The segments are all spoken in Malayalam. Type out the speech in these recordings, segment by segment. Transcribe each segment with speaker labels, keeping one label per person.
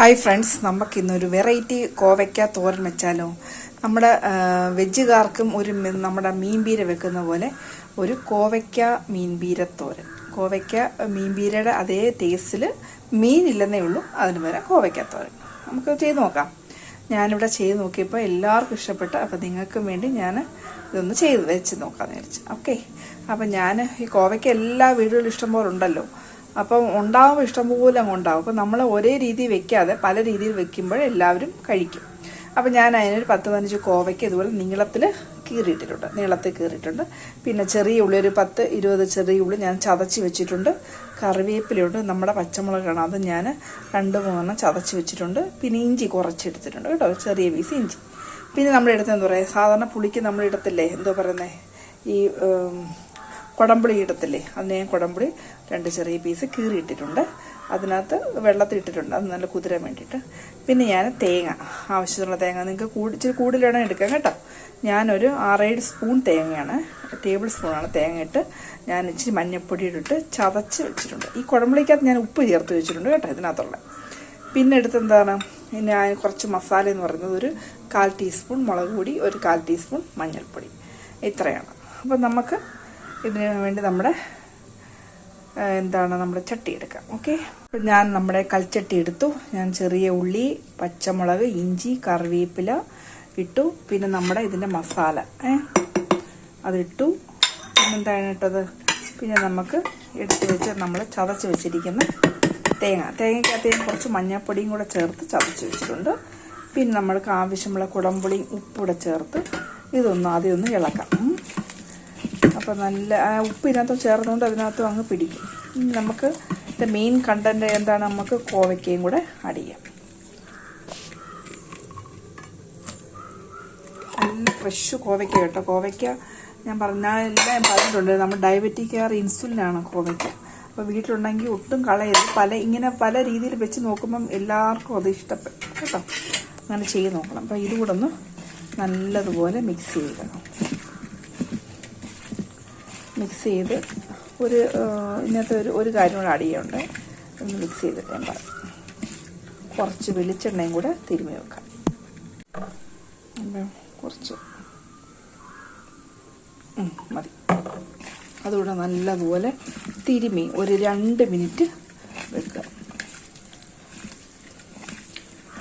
Speaker 1: ഹായ് ഫ്രണ്ട്സ് നമുക്ക് ഇന്നൊരു വെറൈറ്റി കോവയ്ക്ക തോരൻ വെച്ചാലോ. നമ്മുടെ വെജുകാർക്കും ഒരു നമ്മുടെ മീൻപീര വെക്കുന്ന പോലെ ഒരു കോവയ്ക്ക മീൻപീര തോരൻ. കോവയ്ക്ക മീൻപീരയുടെ അതേ ടേസ്റ്റിൽ മീനില്ലെന്നേ ഉള്ളൂ അതിന് പകരം കോവയ്ക്ക തോരൻ. നമുക്ക് ചെയ്ത് നോക്കാം. ഞാനിവിടെ ചെയ്ത് നോക്കിയപ്പോൾ എല്ലാവർക്കും ഇഷ്ടപ്പെട്ടു അപ്പോൾ നിങ്ങൾക്കും വേണ്ടി ഞാൻ ഇതൊന്ന് ചെയ്ത് വെച്ച് നോക്കാമെന്ന് വിചാരിച്ചു. ഓക്കെ അപ്പം ഞാൻ ഈ കോവയ്ക്ക എല്ലാ വീടുകളിലും ഇഷ്ടംപോലെ ഉണ്ടല്ലോ. അപ്പം ഉണ്ടാവും ഇഷ്ടംപോലെ അങ്ങ് ഉണ്ടാവും. അപ്പം നമ്മൾ ഒരേ രീതി വെക്കാതെ പല രീതിയിൽ വെക്കുമ്പോൾ എല്ലാവരും കഴിക്കും. അപ്പം ഞാൻ അതിനൊരു പത്ത് പതിനഞ്ച് കോവയ്ക്ക് ഇതുപോലെ നീളത്തിൽ കീറിയിട്ടിട്ടുണ്ട്. നീളത്തിൽ കീറിയിട്ടുണ്ട്. പിന്നെ ചെറിയ ഉള്ളി ഒരു പത്ത് ഇരുപത് ചെറിയ ഉള്ളി ഞാൻ ചതച്ച് വെച്ചിട്ടുണ്ട്. കറിവേപ്പിലയുണ്ട്. നമ്മുടെ പച്ചമുളകാണ്. അത് ഞാൻ രണ്ട് മൂന്നെണ്ണം ചതച്ച് വെച്ചിട്ടുണ്ട്. പിന്നെ ഇഞ്ചി കുറച്ചെടുത്തിട്ടുണ്ട് കേട്ടോ. ചെറിയ പീസ് ഇഞ്ചി. പിന്നെ നമ്മുടെ അടുത്ത് എന്താ പറയുക സാധാരണ പുളിക്ക് നമ്മൾ ഇടത്തില്ലേ എന്തോ പറയുന്നത് ഈ കുടംപുളി ഇടത്തില്ലേ? അതിന് ഞാൻ കുടംപുളി രണ്ട് ചെറിയ പീസ് കീറിയിട്ടിട്ടുണ്ട്. അതിനകത്ത് വെള്ളത്തിൽ ഇട്ടിട്ടുണ്ട് അത് നല്ല കുതിരാൻ വേണ്ടിയിട്ട്. പിന്നെ ഞാൻ തേങ്ങ ആവശ്യത്തിനുള്ള തേങ്ങ നിങ്ങൾക്ക് കൂടി ഇച്ചിരി കൂടുതലാണ് എടുക്കാം കേട്ടോ. ഞാനൊരു ആറേഴ് സ്പൂൺ തേങ്ങയാണ് ടേബിൾ സ്പൂണാണ് തേങ്ങ ഇട്ട് ഞാൻ ഇച്ചിരി മഞ്ഞൾപ്പൊടി ഇട്ടിട്ട് ചതച്ച് വെച്ചിട്ടുണ്ട്. ഈ കുടംപുളിക്കകത്ത് ഞാൻ ഉപ്പ് ചേർത്ത് വെച്ചിട്ടുണ്ട് കേട്ടോ ഇതിനകത്തുള്ള. പിന്നെ എടുത്ത് എന്താണ് ഞാൻ കുറച്ച് മസാല എന്ന് പറയുന്നത് ഒരു കാൽ ടീസ്പൂൺ മുളക് പൊടി ഒരു കാൽ ടീസ്പൂൺ മഞ്ഞൾപ്പൊടി. ഇത്രയാണ്. അപ്പം നമുക്ക് ഇതിന് വേണ്ടി നമ്മുടെ എന്താണ് നമ്മുടെ ചട്ടി എടുക്കാം ഓക്കെ? ഞാൻ നമ്മുടെ കൽച്ചട്ടി എടുത്തു. ഞാൻ ചെറിയ ഉള്ളി പച്ചമുളക് ഇഞ്ചി കറിവേപ്പില ഇട്ടു. പിന്നെ നമ്മുടെ ഇതിന്റെ മസാല അതിട്ടു. പിന്നെന്താണ് ഇട്ടത്? പിന്നെ നമുക്ക് എടുത്ത് വെച്ച് നമ്മൾ ചതച്ച് വെച്ചിരിക്കുന്ന തേങ്ങ. തേങ്ങയ്ക്കകത്ത് കുറച്ച് മഞ്ഞൾപ്പൊടിയും കൂടെ ചേർത്ത് ചതച്ച് വെച്ചിട്ടുണ്ട്. പിന്നെ നമ്മൾക്ക് ആവശ്യമുള്ള കുടംപുളിയും ഉപ്പൂടെ ചേർത്ത് ഇതൊന്ന് ആദ്യം ഒന്ന് ഇളക്കാം. അപ്പോൾ നല്ല ഉപ്പ് ഇതിനകത്ത് ചേർന്നുകൊണ്ട് അതിനകത്തും അങ്ങ് പിടിക്കും. നമുക്ക് ഇത് മെയിൻ കണ്ടന്റ് എന്താണ് നമുക്ക് കോവയ്ക്കയും കൂടെ ആഡ് ചെയ്യാം. നല്ല ഫ്രഷ് കോവയ്ക്ക കേട്ടോ. കോവയ്ക്ക ഞാൻ പറഞ്ഞാൽ എല്ലാം ഞാൻ പറഞ്ഞിട്ടുണ്ട്. നമ്മൾ ഡയബറ്റിക് കെയർ ഇൻസുലിനാണ് കോവയ്ക്ക. അപ്പോൾ വീട്ടിലുണ്ടെങ്കിൽ ഒട്ടും കളയരുത്. പല ഇങ്ങനെ പല രീതിയിൽ വെച്ച് നോക്കുമ്പം എല്ലാവർക്കും അത് ഇഷ്ടപ്പെട്ടു കേട്ടോ. അങ്ങനെ ചെയ്ത് നോക്കണം. അപ്പോൾ ഇതുകൂടെ ഒന്ന് നല്ലതുപോലെ മിക്സ് ചെയ്യുക മിക്സ് ചെയ്ത് ഒരു ഇന്നത്തെ ഒരു ഒരു കാര്യം കൂടെ ചെയ്യാനുണ്ട് ഒന്ന് മിക്സ് ചെയ്തിട്ട് ഞാൻ പറയാം കുറച്ച് വെളിച്ചെണ്ണയും കൂടെ തിരുമ്മി വെക്കാം. കുറച്ച്? മതി. അതുകൂടെ നല്ലതുപോലെ തിരുമ്മി ഒരു രണ്ട് മിനിറ്റ് വെക്കുക.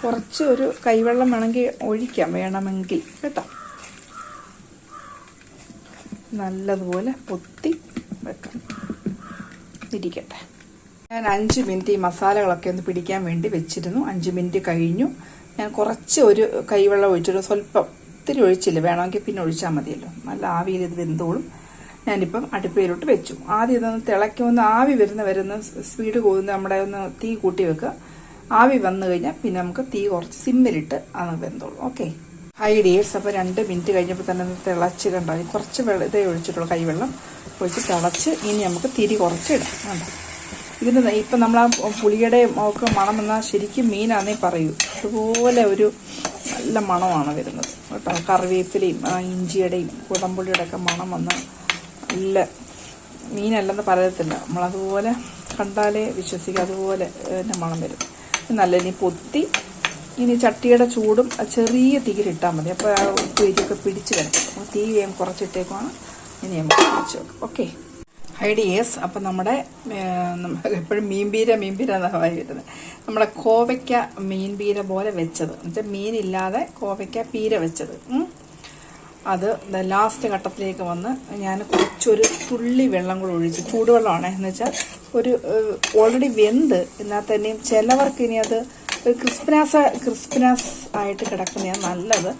Speaker 1: കുറച്ച് ഒരു കൈവെള്ളം വേണമെങ്കിൽ ഒഴിക്കാം വേണമെങ്കിൽ കേട്ടോ? നല്ലതുപോലെ പൊത്തി വെക്കാം ഇരിക്കട്ടെ. ഞാൻ അഞ്ച് മിനിറ്റ് ഈ മസാലകളൊക്കെ ഒന്ന് പിടിക്കാൻ വേണ്ടി വെച്ചിരുന്നു. അഞ്ച് മിനിറ്റ് കഴിഞ്ഞു. ഞാൻ കുറച്ച് ഒരു കൈവെള്ളം ഒഴിച്ചിട്ട് സ്വല്പം ഒത്തിരി ഒഴിച്ചില്ല. വേണമെങ്കിൽ പിന്നെ ഒഴിച്ചാൽ മതിയല്ലോ. നല്ല ആവിയിൽ ഇത് വെന്തോളും. ഞാനിപ്പം അടുപ്പയിലോട്ട് വെച്ചു. ആദ്യം ഇതൊന്ന് തിളയ്ക്കുമെന്ന് ആവി വരുന്ന വരുന്ന സ്പീഡ് പോകുന്ന നമ്മുടെ ഒന്ന് തീ കൂട്ടി വെക്കുക. ആവി വന്നു കഴിഞ്ഞാൽ പിന്നെ നമുക്ക് തീ കുറച്ച് സിമ്മിലിട്ട് അത് വെന്തോളും. ഓക്കെ? ഹൈ ഡിയേഴ്സ് അപ്പോൾ രണ്ട് മിനിറ്റ് കഴിഞ്ഞപ്പോൾ തന്നെ തിളച്ച് കണ്ടാൽ കുറച്ച് ഇതേ ഒഴിച്ചിട്ടുള്ളൂ കൈവെള്ളം. ഒഴിച്ച് തിളച്ച് ഇനി നമുക്ക് തിരി കുറച്ചിടാം. കണ്ടോ? ഇതിന് ഇപ്പം നമ്മൾ ആ പുളിയുടെ ഒക്കെ മണം വന്നാൽ ശരിക്കും മീനാണെന്നേ പറയൂ. അതുപോലെ ഒരു നല്ല മണമാണ് വരുന്നത്. കേട്ടോ? കറിവേപ്പിലയും ഇഞ്ചിയുടെയും കുടംപുളിയുടെ ഒക്കെ മണം വന്ന് നല്ല മീനല്ലെന്ന് പറയത്തില്ല. നമ്മളതുപോലെ കണ്ടാലേ വിശ്വസിക്കുക അതുപോലെ തന്നെ മണം വരും. നല്ല ഇനി പൊത്തി ഇനി ചട്ടിയുടെ ചൂടും ചെറിയ തീയിലിട്ടാൽ മതി. അപ്പോൾ ആ ഉപ്പേരിയൊക്കെ പിടിച്ച് അപ്പോൾ തീ ഞാൻ കുറച്ചിട്ടേക്കുവാണ്. ഇനി നമുക്ക് വെച്ച് വെക്കാം. ഓക്കെ ഐഡിയേഴ്സ് അപ്പം നമ്മുടെ എപ്പോഴും മീൻപീര മീൻപീര എന്നാണ് പറയുന്നത്. നമ്മുടെ കോവയ്ക്ക മീൻപീര പോലെ വെച്ചത്. എന്നുവെച്ചാൽ മീനില്ലാതെ കോവയ്ക്ക പീര വെച്ചത്. അത് ലാസ്റ്റ് ഘട്ടത്തിലേക്ക് വന്ന് ഞാൻ കുറച്ചൊരു തുള്ളി വെള്ളം കൂടെ ഒഴിച്ച് ചൂടുവെള്ളമാണ് എന്ന് വെച്ചാൽ ഒരു ഓൾറെഡി വെന്ത് എന്നാൽ തന്നെയും ചിലവർക്ക് ഇനി അത് ക്രിസ്പിനാസ് ക്രിസ്പിനാസ് ആയിട്ട് കിടക്കുന്നതാണ് നല്ലത്.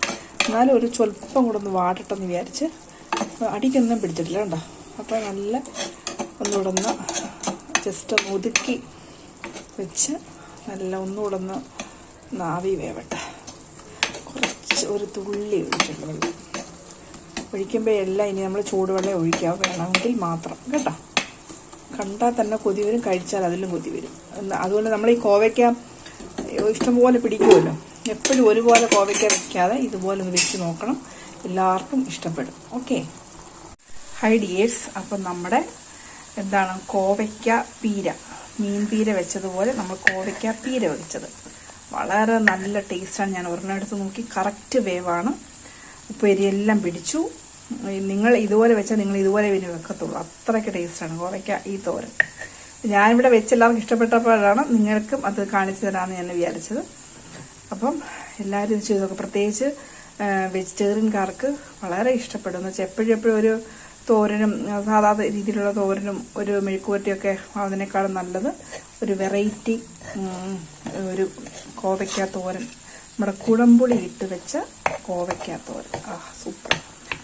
Speaker 1: എന്നാലും ഒരു സ്വല്പം കൂടെ ഒന്ന് വാടട്ടെന്ന് വിചാരിച്ച് അടിക്കൊന്നും പിടിച്ചിട്ടില്ല കേട്ടോ അപ്പോൾ നല്ല ഒന്നുകൂടെ ഒന്ന് ജസ്റ്റ് ഒന്ന് ഒതുക്കി വെച്ച് നല്ല ഒന്നുകൂടെ ഒന്ന് നാവി വേവട്ടെ. കുറച്ച് ഒരു തുള്ളി ഒഴിച്ചിട്ടുള്ള വെള്ളം. ഒഴിക്കുമ്പോൾ എല്ലാം ഇനി നമ്മൾ ചൂടുവെള്ളം ഒഴിക്കുക വേണമെങ്കിൽ മാത്രം. കേട്ടോ? കണ്ടാൽ തന്നെ കൊതി വരും കഴിച്ചാൽ അതിലും കൊതി വരും. അതുകൊണ്ട് നമ്മൾ ഈ കോവയ്ക്ക ഇഷ്ടംപോലെ പിടിക്കുമല്ലോ. എപ്പോഴും ഒരുപോലെ കോവയ്ക്ക വയ്ക്കാതെ ഇതുപോലെ ഒന്ന് വെച്ച് നോക്കണം. എല്ലാവർക്കും ഇഷ്ടപ്പെടും. ഓക്കെ? ഹൈ ഡിയേഴ്സ് അപ്പം നമ്മുടെ എന്താണ് കോവയ്ക്ക പീര. മീൻ പീര വെച്ചതുപോലെ നമ്മൾ കോവയ്ക്ക പീര വെച്ചത്. വളരെ നല്ല ടേസ്റ്റാണ്. ഞാൻ ഒരെണ്ണെടുത്ത് നോക്കി. കറക്റ്റ് വേവാണ്. ഉപ്പേരിയെല്ലാം പിടിച്ചു. നിങ്ങൾ ഇതുപോലെ വെച്ചാൽ നിങ്ങൾ ഇതുപോലെ പിന്നെ വെക്കത്തുള്ളൂ. അത്രയ്ക്ക് ടേസ്റ്റാണ് കോവയ്ക്ക ഈ തോരൻ. ഞാനിവിടെ വെച്ച് എല്ലാവർക്കും ഇഷ്ടപ്പെട്ടപ്പോഴാണ് നിങ്ങൾക്കും അത് കാണിച്ചു തരാമെന്ന് ഞാൻ വിചാരിച്ചത്. അപ്പം എല്ലാവരും ഇത് ചെയ്ത് നോക്കും. പ്രത്യേകിച്ച് വെജിറ്റേറിയൻകാർക്ക് വളരെ ഇഷ്ടപ്പെടും. എന്ന് വെച്ചാൽ എപ്പോഴും എപ്പോഴും ഒരു തോരനും സാധാരണ രീതിയിലുള്ള തോരനും ഒരു മെഴുക്കുവരട്ടിയൊക്കെ അതിനേക്കാളും നല്ലത് ഒരു വെറൈറ്റി ഒരു കോവയ്ക്ക തോരൻ. നമ്മുടെ കുടംപുളി ഇട്ട് വെച്ച കോവയ്ക്ക തോരൻ. ആ സൂപ്പർ.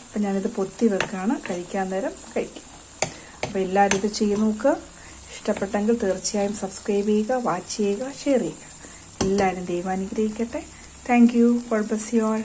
Speaker 1: അപ്പം ഞാനിത് പൊത്തി വെക്കുകയാണ് കഴിക്കാൻ നേരം കഴിക്കും. അപ്പോൾ എല്ലാവരും ഇത് ചെയ്ത് നോക്കുക ഇഷ്ടപ്പെട്ടെങ്കിൽ തീർച്ചയായും സബ്സ്ക്രൈബ് ചെയ്യുക വാച്ച് ചെയ്യുക ഷെയർ ചെയ്യുക. എല്ലാവരും ദൈവം അനുഗ്രഹിക്കട്ടെ. Thank you God bless you all